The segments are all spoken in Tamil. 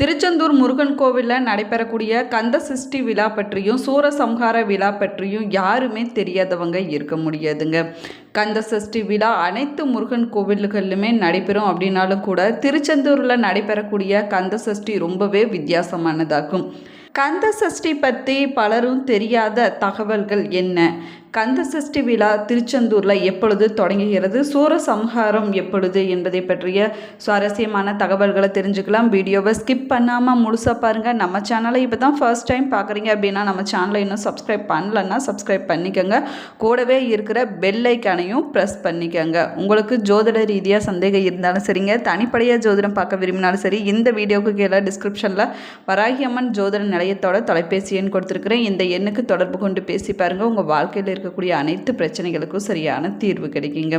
திருச்செந்தூர் முருகன் கோவிலில் நடைபெறக்கூடிய கந்த சஷ்டி விழா பற்றியும் சூரசம்ஹார விழா பற்றியும் யாருமே தெரியாதவங்க இருக்க முடியாதுங்க. கந்த சஷ்டி விழா அனைத்து முருகன் கோவில்களிலுமே நடைபெறும். அப்படின்னாலும் கூட திருச்செந்தூரில் நடைபெறக்கூடிய கந்த சஷ்டி ரொம்பவே வித்தியாசமானதாகும். கந்த சஷ்டி பற்றி பலரும் தெரியாத தகவல்கள் என்ன? கந்த சஷ்டி விழா திருச்செந்தூரில் எப்பொழுது தொடங்குகிறது? சூரசம்ஹாரம் எப்பொழுது என்பதை பற்றிய சுவாரஸ்யமான தகவல்களை தெரிஞ்சுக்கலாம். வீடியோவை ஸ்கிப் பண்ணாமல் முழுசாக பாருங்கள் நம்ம சேனலை இப்போ தான் ஃபர்ஸ்ட் டைம் பார்க்குறீங்க அப்படின்னா நம்ம சேனலை இன்னும் சப்ஸ்கிரைப் பண்ணலன்னா சப்ஸ்கிரைப் பண்ணிக்கோங்க. கூடவே இருக்கிற பெல்லைக்கானையும் ப்ரெஸ் பண்ணிக்கோங்க. உங்களுக்கு ஜோதிட ரீதியாக சந்தேகம் இருந்தாலும் சரிங்க. தனிப்படையாக ஜோதிடம் பார்க்க விரும்பினாலும் சரி இந்த வீடியோவுக்கு கீழே டிஸ்கிரிப்ஷனில் வராகியம்மன் ஜோதிட நிலையத்தோட தொலைபேசி எண் கொடுத்துருக்குறேன். இந்த எண்ணுக்கு தொடர்பு கொண்டு பேசி பாருங்கள் உங்கள் வாழ்க்கையில் இருக்கக்கூடிய அனைத்து பிரச்சனைகளுக்கும் சரியான தீர்வு கிடைக்குங்க.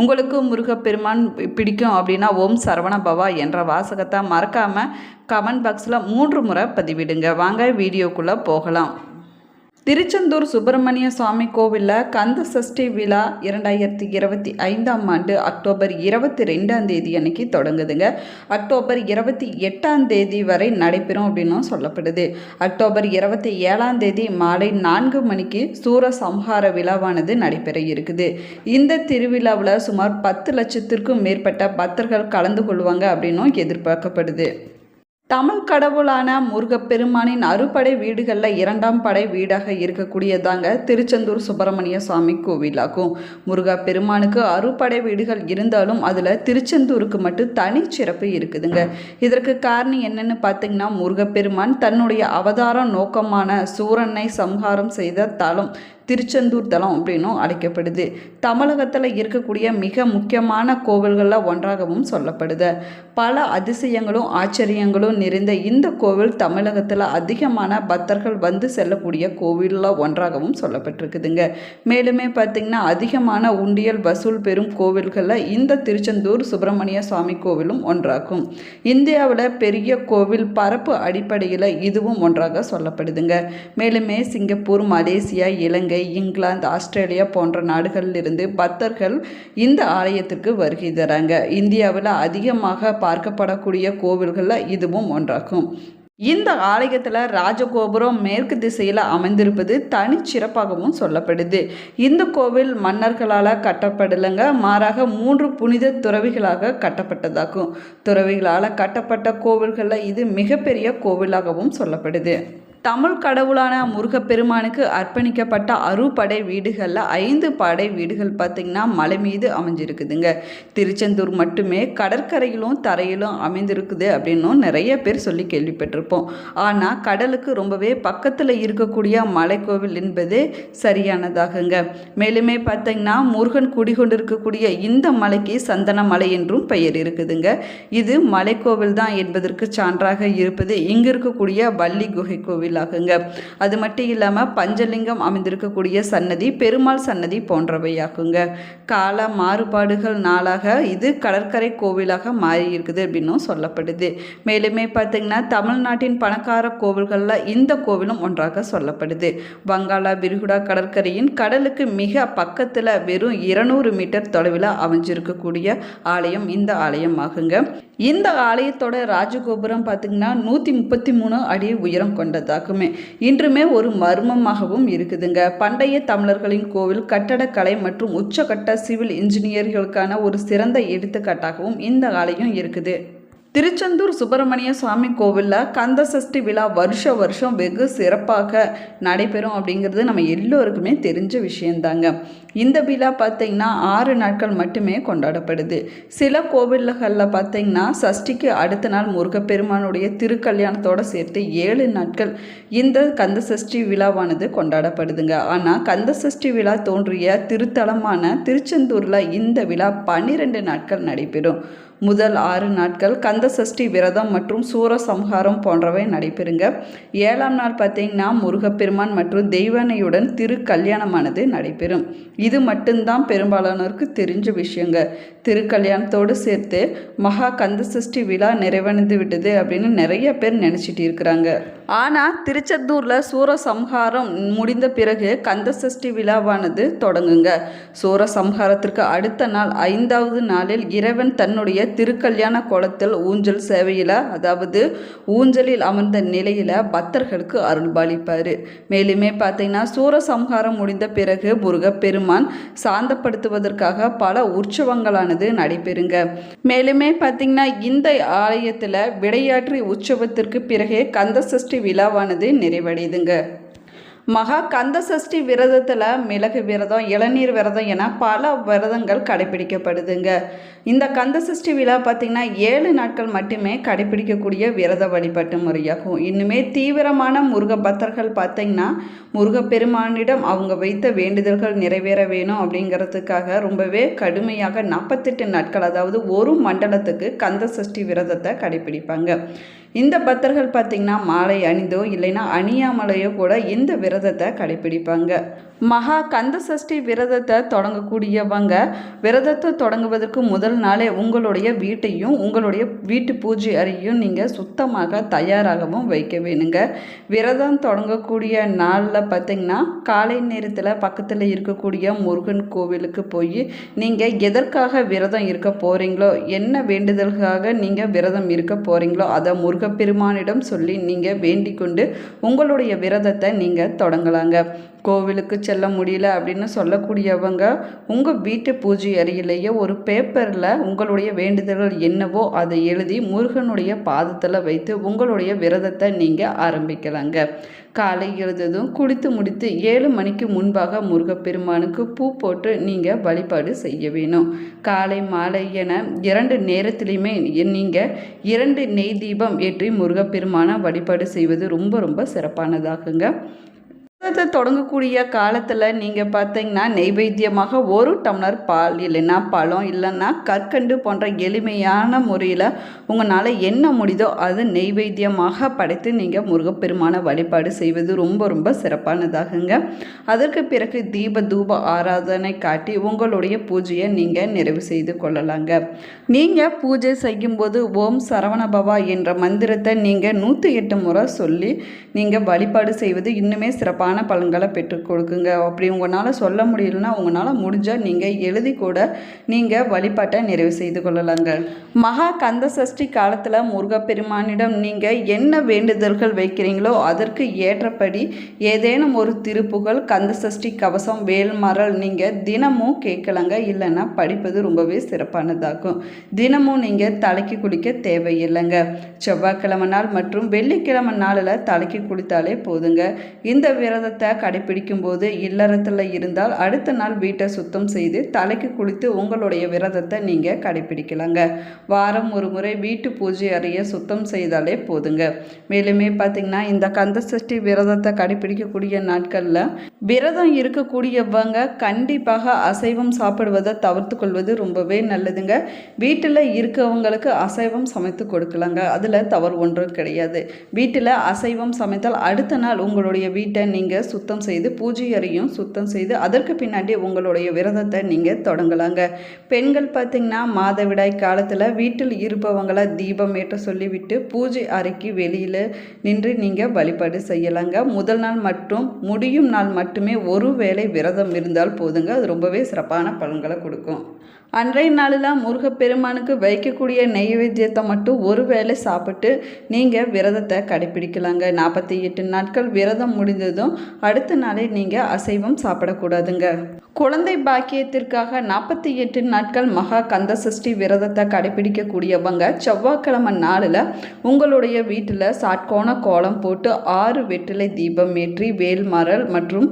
உங்களுக்கு முருகப்பெருமான் பிடிக்கும் அப்படின்னா ஓம் சரவண பவா என்ற வாசகத்தை மறக்காமல் கமெண்ட் பாக்ஸில் மூன்று முறை பதிவிடுங்க. வாங்க வீடியோக்குள்ளே போகலாம். திருச்செந்தூர் சுப்பிரமணிய சுவாமி கோவிலில் கந்த சஷ்டி விழா இரண்டாயிரத்தி இருபத்தி ஐந்தாம் ஆண்டு அக்டோபர் இருபத்தி ரெண்டாம் தேதி அன்னைக்கு தொடங்குதுங்க. அக்டோபர் இருபத்தி எட்டாம் தேதி வரை நடைபெறும் அப்படின்னும் சொல்லப்படுது. அக்டோபர் இருபத்தி ஏழாம் தேதி மாலை நான்கு மணிக்கு சூர சம்ஹார விழாவானது நடைபெற இருக்குது. இந்த திருவிழாவில் சுமார் பத்து லட்சத்திற்கும் மேற்பட்ட பக்தர்கள் கலந்து கொள்வாங்க அப்படின்னும் எதிர்பார்க்கப்படுது. தமிழ் கடவுளான முருகப்பெருமானின் அறுபடை வீடுகளில் இரண்டாம் படை வீடாக இருக்கக்கூடியதாங்க திருச்செந்தூர் சுப்பிரமணிய சுவாமி கோவிலாகும். முருகப்பெருமானுக்கு அறுபடை வீடுகள் இருந்தாலும் அதில் திருச்செந்தூருக்கு மட்டும் தனி சிறப்பு இருக்குதுங்க. இதற்கு காரணம் என்னன்னு பார்த்தீங்கன்னா முருகப்பெருமான் தன்னுடைய அவதார நோக்கமான சூரனை சம்ஹாரம் செய்த தலம் திருச்செந்தூர் தலம் அப்படின்னும் அழைக்கப்படுது. தமிழகத்தில் இருக்கக்கூடிய மிக முக்கியமான கோவில்களில் ஒன்றாகவும் சொல்லப்படுது. பல அதிசயங்களும் ஆச்சரியங்களும் நிறைந்த இந்த கோவில் தமிழகத்தில் அதிகமான பக்தர்கள் வந்து செல்லக்கூடிய கோவிலில் ஒன்றாகவும் சொல்லப்பட்டிருக்குதுங்க. மேலுமே பார்த்திங்கன்னா அதிகமான உண்டியல் வசூல் பெறும் கோவில்களில் இந்த திருச்செந்தூர் சுப்பிரமணிய சுவாமி கோவிலும் ஒன்றாகும். இந்தியாவில் பெரிய கோவில் பரப்பு அடிப்படையில் இதுவும் ஒன்றாக சொல்லப்படுதுங்க. மேலுமே Singapore Malaysia Ilangai Ilangai England Australia போன்ற நாடுகளிலிருந்து பக்தர்கள் இந்த ஆலயத்திற்கு வருகை தராங்க இந்தியாவில் அதிகமாக பார்க்கப்படக்கூடிய கோவில்களில் இதுவும் ஒன்றாகும். இந்த ஆலயத்தில் ராஜகோபுரம் மேற்கு திசையில் அமைந்திருப்பது தனிச்சிறப்பாகவும் சொல்லப்படுது. இந்த கோவில் மன்னர்களால் கட்டப்படலைங்க. மாறாக மூன்று புனித துறவிகளாக கட்டப்பட்டதாகும். துறவிகளால் கட்டப்பட்ட கோவில்களில் இது மிகப்பெரிய கோவிலாகவும் சொல்லப்படுது. தமிழ் கடவுளான முருகப்பெருமானுக்கு அர்ப்பணிக்கப்பட்ட அறுபடை வீடுகளில் ஐந்து படை வீடுகள் பார்த்திங்கன்னா மலை மீது அமைஞ்சிருக்குதுங்க. திருச்செந்தூர் மட்டுமே கடற்கரையிலும் தரையிலும் அமைந்திருக்குது அப்படின்னும் நிறைய பேர் சொல்லி கேள்விப்பட்டிருப்போம். ஆனால் கடலுக்கு ரொம்பவே பக்கத்தில் இருக்கக்கூடிய மலைக்கோவில் என்பது சரியானதாகுங்க. மேலுமே பார்த்திங்கன்னா முருகன் குடிகொண்டிருக்கக்கூடிய இந்த மலைக்கு சந்தன மலை என்றும் பெயர் இருக்குதுங்க. இது மலைக்கோவில் தான் என்பதற்கு சான்றாக இருப்பது இங்கு இருக்கக்கூடிய வள்ளி குகை கோவில் கோவிலாகுங்க அது மட்டும் இல்லாமல் பஞ்சலிங்கம் அமைந்திருக்கக்கூடிய சன்னதி பெருமாள் சன்னதி போன்றவையாகுங்க கால மாறுபாடுகள் நாளாக இது கடற்கரை கோவிலாக மாறி இருக்குது அப்படின்னும் சொல்லப்படுது. மேலுமே பார்த்திங்கன்னா தமிழ்நாட்டின் பணக்கார கோவில்களில் இந்த கோவிலும் ஒன்றாக சொல்லப்படுது. வங்காள விரிகுடா கடற்கரையின் கடலுக்கு மிக பக்கத்தில் வெறும் இருநூறு மீட்டர் தொலைவில் அமைஞ்சிருக்கக்கூடிய ஆலயம் இந்த ஆலயம் ஆகுங்க இந்த ஆலயத்தோட ராஜகோபுரம் பார்த்திங்கன்னா நூற்றி முப்பத்தி மூணு அடி உயரம் கொண்டதாக கொண்டதாகுமே இன்றுமே ஒரு மர்மமாகவும் இருக்குதுங்க. பண்டைய தமிழர்களின் கோவில் கட்டடக்கலை மற்றும் உச்சகட்ட சிவில் இன்ஜினியர்களுக்கான ஒரு சிறந்த எடுத்துக்காட்டாகவும் இந்த ஆலயம் இருக்குது. திருச்செந்தூர் சுப்பிரமணிய சுவாமி கோவிலில் கந்த சஷ்டி விழா வருஷ வருஷம் வெகு சிறப்பாக நடைபெறும் அப்படிங்கிறது நம்ம எல்லோருக்குமே தெரிஞ்ச விஷயந்தாங்க. இந்த விழா பார்த்திங்கன்னா ஆறு நாட்கள் மட்டுமே கொண்டாடப்படுது. சில கோவில்களில் பார்த்திங்கன்னா சஷ்டிக்கு அடுத்த நாள் முருகப்பெருமானுடைய திருக்கல்யாணத்தோடு சேர்த்து ஏழு நாட்கள் இந்த கந்த சஷ்டி விழாவானது கொண்டாடப்படுதுங்க. ஆனால் கந்த சஷ்டி விழா தோன்றிய திருத்தலமான திருச்செந்தூரில் இந்த விழா பன்னிரெண்டு நாட்கள் நடைபெறும். முதல் ஆறு நாட்கள் கந்த சஷ்டி விரதம் மற்றும் சூரசம்ஹாரம் போன்றவை நடைபெறுங்க. ஏழாம் நாள் பார்த்தீங்கன்னா முருகப்பெருமான் மற்றும் தெய்வனையுடன் திரு கல்யாணமானது நடைபெறும். இது மட்டும்தான் பெரும்பாலானோருக்கு தெரிஞ்ச விஷயங்க. திருக்கல்யாணத்தோடு சேர்த்து மகா கந்த சஷ்டி விழா நிறைவடைந்து விட்டது அப்படின்னு நிறைய பேர் நினச்சிட்டு இருக்கிறாங்க. ஆனால் திருச்செந்தூரில் சூரசம்ஹாரம் முடிந்த பிறகு கந்த சஷ்டி விழாவானது தொடங்குங்க. சூரசம்ஹாரத்திற்கு அடுத்த நாள் ஐந்தாவது நாளில் இறைவன் தன்னுடைய திருக்கல்யாண கோலத்தில் ஊஞ்சல் சேவையில் அதாவது ஊஞ்சலில் அமர்ந்த நிலையில் பக்தர்களுக்கு அருள்பாலிப்பார். மேலுமே பார்த்தீங்கன்னா சூரசம்ஹாரம் முடிந்த பிறகு முருகப்பெருமான் சாந்தப்படுத்துவதற்காக பல உற்சவங்களானது நடைபெறுங்க. மேலுமே பார்த்தீங்கன்னா இந்த ஆலயத்தில் விடையாற்றி உற்சவத்திற்கு பிறகே கந்த சஷ்டி விழாவானது நிறைவடையுதுங்க மகா கந்த சஷ்டி விரதத்தில் மிளகு விரதம் இளநீர் விரதம் என பல விரதங்கள் கடைபிடிக்கப்படுதுங்க. இந்த கந்த சஷ்டி விழா பார்த்திங்கன்னா ஏழு நாட்கள் மட்டுமே கடைபிடிக்கக்கூடிய விரத வழிபாட்டு முறையாகும். இன்னுமே தீவிரமான முருக பக்தர்கள் பார்த்திங்கன்னா முருகப்பெருமானிடம் அவங்க வைத்த வேண்டுதல்கள் நிறைவேற வேணும் அப்படிங்கிறதுக்காக ரொம்பவே கடுமையாக நாற்பத்தெட்டு நாட்கள் அதாவது ஒரு மண்டலத்துக்கு கந்த சஷ்டி விரதத்தை கடைபிடிப்பாங்க. இந்த பக்தர்கள் பார்த்திங்கன்னா மாலை அணிந்தோ இல்லைன்னா அணியாமலையோ கூட இந்த விரதத்தை கடைபிடிப்பாங்க மகா கந்த சஷ்டி விரதத்தை தொடங்கக்கூடியவங்க விரதத்தை தொடங்குவதற்கு முதல் நாளே உங்களுடைய வீட்டையும் உங்களுடைய வீட்டு பூஜை அறையும் நீங்கள் சுத்தமாக தயாராகவும் வைக்க வேணுங்க. விரதம் தொடங்கக்கூடிய நாளில் பார்த்திங்கன்னா காலை நேரத்தில் பக்கத்தில் இருக்கக்கூடிய முருகன் கோவிலுக்கு போய் நீங்கள் எதற்காக விரதம் இருக்க போகிறீங்களோ என்ன வேண்டுதலுக்காக நீங்கள் விரதம் இருக்க போகிறீங்களோ அதை முருகப்பெருமானிடம் சொல்லி நீங்கள் வேண்டிக் கொண்டு உங்களுடைய விரதத்தை நீங்கள் தொடங்கலாங்க. கோவிலுக்கு செல்ல முடியல அப்படின்னு சொல்லக்கூடியவங்க உங்கள் வீட்டு பூஜை அறையிலேயே ஒரு பேப்பரில் உங்களுடைய வேண்டுதல்கள் என்னவோ அதை எழுதி முருகனுடைய பாதத்தில் வைத்து உங்களுடைய விரதத்தை நீங்கள் ஆரம்பிக்கலாங்க. காலை எழுந்ததும் குளித்து முடித்து ஏழு மணிக்கு முன்பாக முருகப்பெருமானுக்கு பூ போட்டு நீங்கள் வழிபாடு செய்ய வேணும். காலை மாலை என இரண்டு நேரத்திலையுமே நீங்கள் இரண்டு நெய் தீபம் ஏற்றி முருகப்பெருமானை வழிபாடு செய்வது ரொம்ப ரொம்ப சிறப்பானதாகுங்க. விரதத்தை தொடங்கக்கூடிய காலத்தில் நீங்கள் பார்த்தீங்கன்னா நெய்வேத்தியமாக ஒரு டம்ளர் பால் இல்லைன்னா பழம் இல்லைன்னா கற்கண்டு போன்ற எளிமையான முறையில் உங்களால் என்ன முடியுதோ அது நெய்வேத்தியமாக படைத்து நீங்கள் முருகப்பெருமான வழிபாடு செய்வது ரொம்ப ரொம்ப சிறப்பானதாகுங்க. அதற்கு பிறகு தீப தூப ஆராதனை காட்டி உங்களுடைய பூஜையை நீங்கள் நிறைவு செய்து கொள்ளலாங்க. நீங்கள் பூஜை செய்யும்போது ஓம் சரவணபவா என்ற மந்திரத்தை நீங்கள் நூற்றி எட்டு முறை சொல்லி நீங்கள் வழிபாடு செய்வது இன்னுமே சிறப்பான சிறப்பான பலன்களை பெற்றுக் கொடுக்குங்க. அப்படி உங்களால் சொல்ல முடியலன்னா உங்களால் முடிஞ்சால் நீங்கள் எழுதி கூட நீங்கள் வழிபாட்டை நிறைவு செய்து கொள்ளலாங்க. மகா கந்த சஷ்டி காலத்தில் முருகப்பெருமானிடம் நீங்கள் என்ன வேண்டுதல்கள் வைக்கிறீங்களோ அதற்கு ஏற்றபடி ஏதேனும் ஒரு திருப்புகள் கந்த சஷ்டி கவசம் வேல்மரல் நீங்கள் தினமும் கேட்கலாங்க. இல்லைன்னா படிப்பது ரொம்பவே சிறப்பானதாகும். தினமும் நீங்கள் தலைக்கு குளிக்க தேவையில்லைங்க. செவ்வாய்க்கிழமை நாள் மற்றும் வெள்ளிக்கிழமை நாளில் தலைக்கு குளித்தாலே போதுங்க. இந்த விர விரதத்தை கடைபிடிக்கும் போது இல்லறத்தில் இருந்தால் அடுத்த நாள் வீட்டை சுத்தம் செய்து தலைக்கு குளித்து உங்களுடைய விரதத்தை நீங்கள் கடைபிடிக்கலாங்க. வாரம் ஒரு முறை வீட்டு பூஜை அறையை சுத்தம் செய்தாலே போதுங்க. மேலுமே பார்த்திங்கன்னா இந்த கந்த சஷ்டி விரதத்தை கடைபிடிக்கக்கூடிய நாட்களில் விரதம் இருக்கக்கூடியவங்க கண்டிப்பாக அசைவம் சாப்பிடுவதை தவிர்த்து கொள்வது ரொம்பவே நல்லதுங்க. வீட்டில் இருக்கவங்களுக்கு அசைவம் சமைத்து கொடுக்கலாங்க. அதில் தவறு ஒன்றும் கிடையாது. வீட்டில் அசைவம் சமைத்தால் அடுத்த நாள் உங்களுடைய வீட்டை நீங்கள் நீங்கள் சுத்தம் செய்து பூஜை அறையும் சுத்தம் செய்து அதற்கு பின்னாடி உங்களுடைய விரதத்தை நீங்கள் தொடங்கலாங்க. பெண்கள் பார்த்திங்கன்னா மாதவிடாய் காலத்தில் வீட்டில் இருப்பவங்களை தீபம் ஏற்ற சொல்லிவிட்டு பூஜை அறைக்கு வெளியில் நின்று நீங்கள் வழிபாடு செய்யலாங்க. முதல் நாள் மட்டும் முடியும் நாள் மட்டுமே ஒரு வேளை விரதம் இருந்தால் போதுங்க. அது ரொம்பவே சிறப்பான பலன்களை கொடுக்கும். அன்றைய நாளில் முருகப்பெருமானுக்கு வைக்கக்கூடிய நெய்வேத்தியத்தை மட்டும் ஒரு வேளை சாப்பிட்டு நீங்கள் விரதத்தை கடைப்பிடிக்கலாங்க. நாற்பத்தி எட்டு நாட்கள் விரதம் முடிந்ததும் அடுத்த நாளே நீங்கள் அசைவம் சாப்பிடக்கூடாதுங்க. குழந்தை பாக்கியத்திற்காக நாற்பத்தி எட்டு நாட்கள் மகா கந்த சஷ்டி விரதத்தை கடைபிடிக்கக்கூடியவங்க செவ்வாய்க்கிழமை நாளில் உங்களுடைய வீட்டில் சாட்கோண கோலம் போட்டு ஆறு வெற்றிலை தீபம் ஏற்றி வேல்மரல் மற்றும்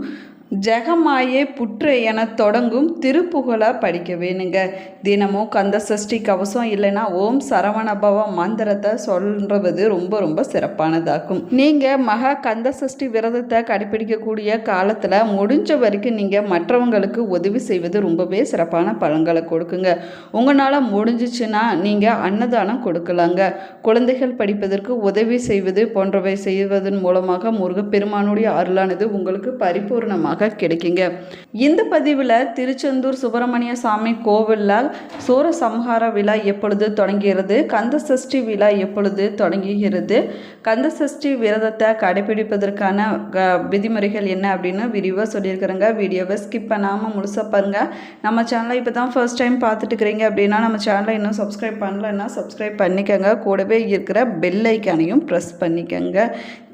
ஜெகமாயே புற்று என தொடங்கும் திருப்புகழை படிக்க வேணுங்க தினமும் கந்த சஷ்டி கவசம் இல்லைன்னா ஓம் சரவணபவ மந்திரத்தை சொல்றது ரொம்ப ரொம்ப சிறப்பானதாகும் நீங்கள் மகா கந்த சஷ்டி விரதத்தை கடைபிடிக்கக்கூடிய காலத்தில் முடிஞ்ச வரைக்கும் நீங்கள் மற்றவங்களுக்கு உதவி செய்வது ரொம்பவே சிறப்பான பலன்களை கொடுக்குங்க. உங்களால் முடிஞ்சிச்சுன்னா நீங்கள் அன்னதானம் கொடுக்கலாங்க. குழந்தைகள் படிப்பதற்கு உதவி செய்வது போன்றவை செய்வதன் மூலமாக முருகப்பெருமானுடைய அருளானது உங்களுக்கு பரிபூர்ணமாக கிடைக்குங்க. இந்த பதிவில் திருச்செந்தூர் சுப்பிரமணிய சாமி கோவிலில் சூரசம்ஹார விழா எப்பொழுது தொடங்குகிறது? கந்த சஷ்டி விழா எப்பொழுது தொடங்குகிறது? கந்த சஷ்டி விரதத்தை கடைபிடிப்பதற்கான விதிமுறைகள் என்ன அப்படின்னு விரிவாக சொல்லியிருக்கிறேங்க. வீடியோவை ஸ்கிப் பண்ணாமல் முழுசாக பாருங்கள் நம்ம சேனலை இப்போ தான் ஃபர்ஸ்ட் டைம் பார்த்துட்டு இருக்கிறீங்க அப்படின்னா நம்ம சேனலை இன்னும் சப்ஸ்கிரைப் பண்ணலைன்னா சப்ஸ்கிரைப் பண்ணிக்கோங்க. கூடவே இருக்கிற பெல் ஐக்கானையும் ப்ரெஸ் பண்ணிக்கோங்க.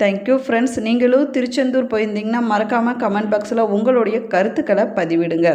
தேங்க்யூ ஃப்ரெண்ட்ஸ் நீங்களும் திருச்செந்தூர் போயிருந்தீங்கன்னா மறக்காமல் கமெண்ட் பாக்ஸில் உங்களுடைய கருத்துக்களை பதிவிடுங்க.